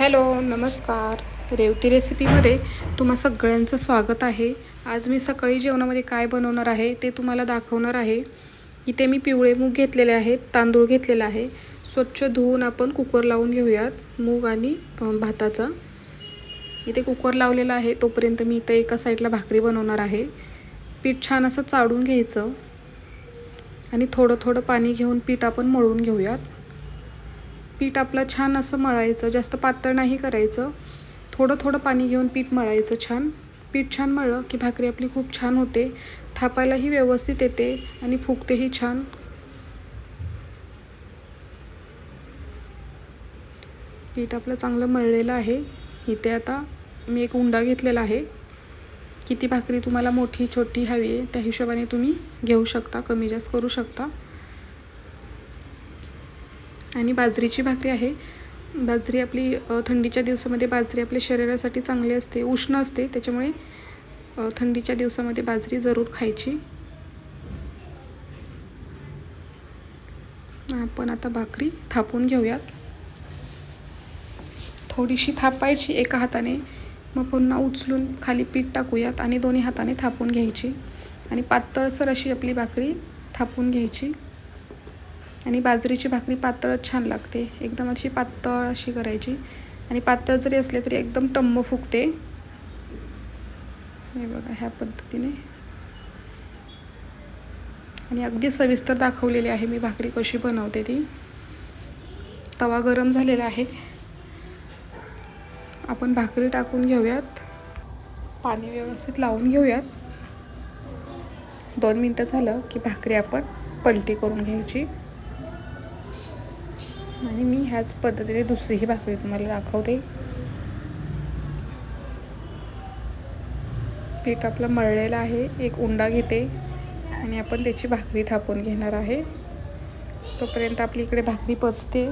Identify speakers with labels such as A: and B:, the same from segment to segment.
A: Hello नमस्कार. रेवती रेसिपीमध्ये तुम्हा सगळ्यांचं स्वागत आहे. आज मी सकाळी जेवणामध्ये काय बनवणार आहे ते तुम्हाला दाखवणार आहे. इथे मी पिवळे मूग घेतलेले आहेत तांदूळ घेतलेला आहे. स्वच्छ धुवून आपण कुकर लावून घेऊयात मूग आणि भाताचा. इथे कुकर लावलेला आहे तोपर्यंत मी इथे एका साईडला भाकरी बनवणार आहे. पीठ छान असं चाळून घ्यायचं. आणि थोडं थोडं पाणी घेऊन पीठ आपण मळून घेऊयात. पीठ आपलं छान असं मळायचं जास्त पातळ नाही करायचं. थोडं थोडं पाणी घेऊन पीठ मळायचं छान. पीठ छान मळलं की भाकरी आपली खूप छान होते. थापायलाही व्यवस्थित येते आणि फुगतेही छान. पीठ आपलं चांगलं मळलेलं आहे. इथे आता मी एक उंडा घेतलेला आहे. किती भाकरी तुम्हाला मोठी छोटी हवी आहे त्या हिशोबाने तुम्ही घेऊ शकता कमी जास्त करू शकता. आणि बाजरीची भाकरी आहे. बाजरी आपली थंडीच्या दिवसामध्ये बाजरी आपल्या शरीरासाठी चांगली असते उष्ण असते. त्याच्यामुळे थंडीच्या दिवसामध्ये बाजरी जरूर खायची. आपण आता भाकरी थापून घेऊयात. थोडीशी थापायची एका हाताने मग पुन्हा उचलून खाली पीठ टाकूयात आणि दोन्ही हाताने थापून घ्यायची. आणि पातळसर अशी आपली भाकरी थापून घ्यायची. आणि बाजरीची भाकरी पातळच छान लागते. एकदम अशी पातळ अशी करायची. आणि पातळ जरी असले तरी एकदम टम्म फुगते. हे बघा ह्या पद्धतीने. आणि अगदी सविस्तर दाखवलेली आहे मी भाकरी कशी बनवते ती. तवा गरम झालेला आहे. आपण भाकरी टाकून घेऊयात. पाणी व्यवस्थित लावून घेऊयात. दोन मिनटं झालं की भाकरी आपण पलटी करून घ्यायची. आणि मी ह्याच पद्धतीने दुसरीही भाकरी तुम्हाला दाखवते. पीठ आपलं मळलेलं आहे एक उंडा घेते आणि आपण त्याची भाकरी थापून घेणार आहे. तोपर्यंत आपली इकडे भाकरी पचते.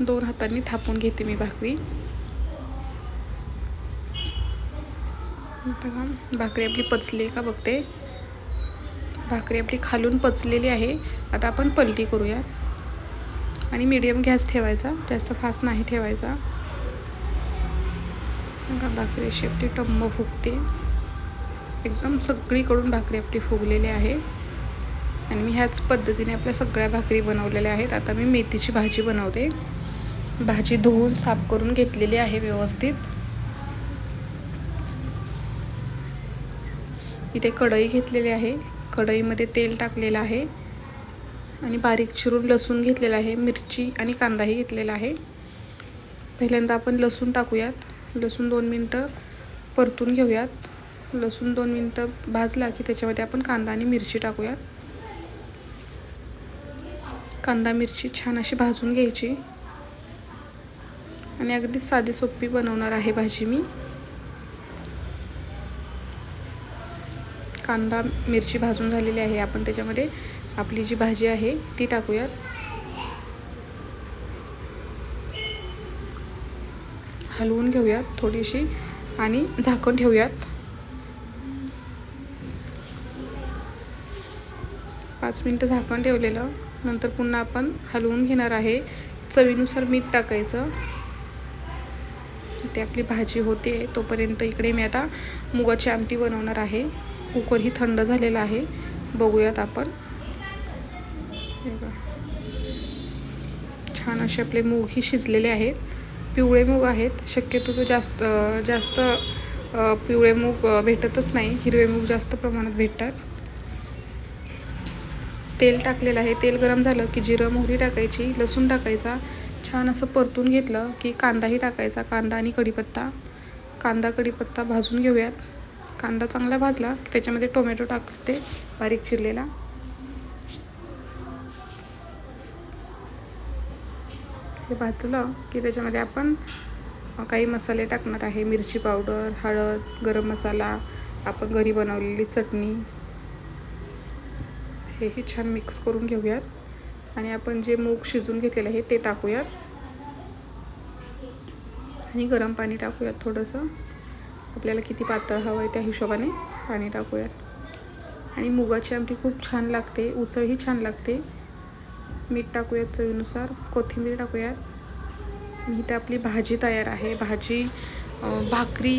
A: दोन हातांनी थापून घेते मी भाकरी. बघा भाकरी आपली पचली का बघते. भाकरी आपली खालून पचलेली आहे. आता आपण पलटी करूया. आणि मीडियम गॅस ठेवायचा. जास्त फास्ट नाही ठेवायचा. बघा भाकरी अशी आपली टंब फुगते. एकदम सगळीकडून भाकरी आपली फुगलेली आहे. आणि मी ह्याच पद्धतीने आपल्या सगळ्या भाकरी बनवलेल्या आहेत. आता मी मेथीची भाजी बनवते. भाजी धुवून साफ करून घेतलेली आहे व्यवस्थित. इथे कढई घेतलेली आहे. कढईमध्ये तेल टाकलेलं आहे. आणि बारीक चिरून लसूण घेतलेला आहे. मिरची आणि कांदाही घेतलेला आहे. पहिल्यांदा आपण लसूण टाकूयात. लसूण दोन मिनटं परतून घेऊयात. लसूण दोन मिनटं भाजला की त्याच्यामध्ये आपण कांदा आणि मिरची टाकूयात. कांदा मिरची छान अशी भाजून घ्यायची. आणि अगदी साधी सोपी बनवणार आहे भाजी मी. कांदा मिरची भाजून झालेली आहे. आपण त्याच्यामध्ये आपली जी भाजी आहे ती टाकूयात. हलवून घेऊयात थोडीशी आणि झाकण ठेवूयात. पाच मिनटं झाकण ठेवलेलं. नंतर पुन्हा आपण हलवून घेणार आहे. चवीनुसार मीठ टाकायचं. ते आपली भाजी होते तोपर्यंत इकडे मी आता मुगाची आमटी बनवणार आहे. कुकरही थंड झालेला आहे. बघूयात आपण. छान असे आपले मूगही शिजलेले आहेत. पिवळे मूग आहेत. शक्यतो तो जास्त जास्त पिवळे मूग भेटतच नाही. हिरवे मूग जास्त प्रमाणात भेटतात. तेल टाकलेलं आहे. तेल गरम झालं की जिरं मोहरी टाकायची लसूण टाकायचा. छान असं परतून घेतलं की कांदाही टाकायचा. कांदा आणि कढीपत्ता. कांदा कढीपत्ता भाजून घेऊयात. कांदा चांगला भाजला की त्याच्यामध्ये टोमॅटो टाकते बारीक चिरलेला. हे भाजलं की त्याच्यामध्ये आपण काही मसाले टाकणार आहे. मिरची पावडर हळद गरम मसाला आपण घरी बनवलेली चटणी. हेही छान मिक्स करून घेऊयात. आणि आपण जे मूग शिजून घेतलेलं आहे ते टाकूयात. आणि गरम पाणी टाकूयात थोडंसं. आपल्याला किती पातळ हवं आहे त्या हिशोबाने पाणी टाकूयात. आणि मुगाची आमटी खूप छान लागते उसळही छान लागते. मीठ टाकूयात चवीनुसार कोथिंबीर टाकूयात. आणि इथे आपली भाजी तयार आहे. भाजी भाकरी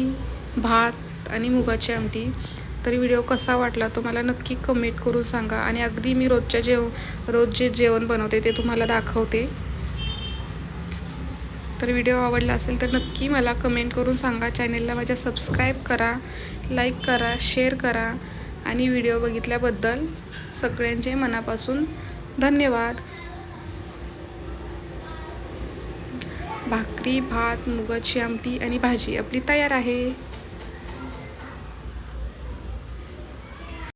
A: भात आणि मुगाची आमटी. तरी व्हिडिओ कसा वाटला तो मला नक्की कमेंट करून सांगा. आणि अगदी मी रोजच्या जेव रोज जे जेवण बनवते ते तुम्हाला दाखवते. तर व्हिडिओ आवडला असेल तर नक्की मला कमेंट करून सांगा. चॅनेलला माझ्या सबस्क्राईब करा लाईक करा शेअर करा आणि व्हिडिओ बघितल्याबद्दल सगळ्यांचे मनापासून धन्यवाद. भाकरी भात मुगाची आमटी आणि भाजी आपली तयार आहे.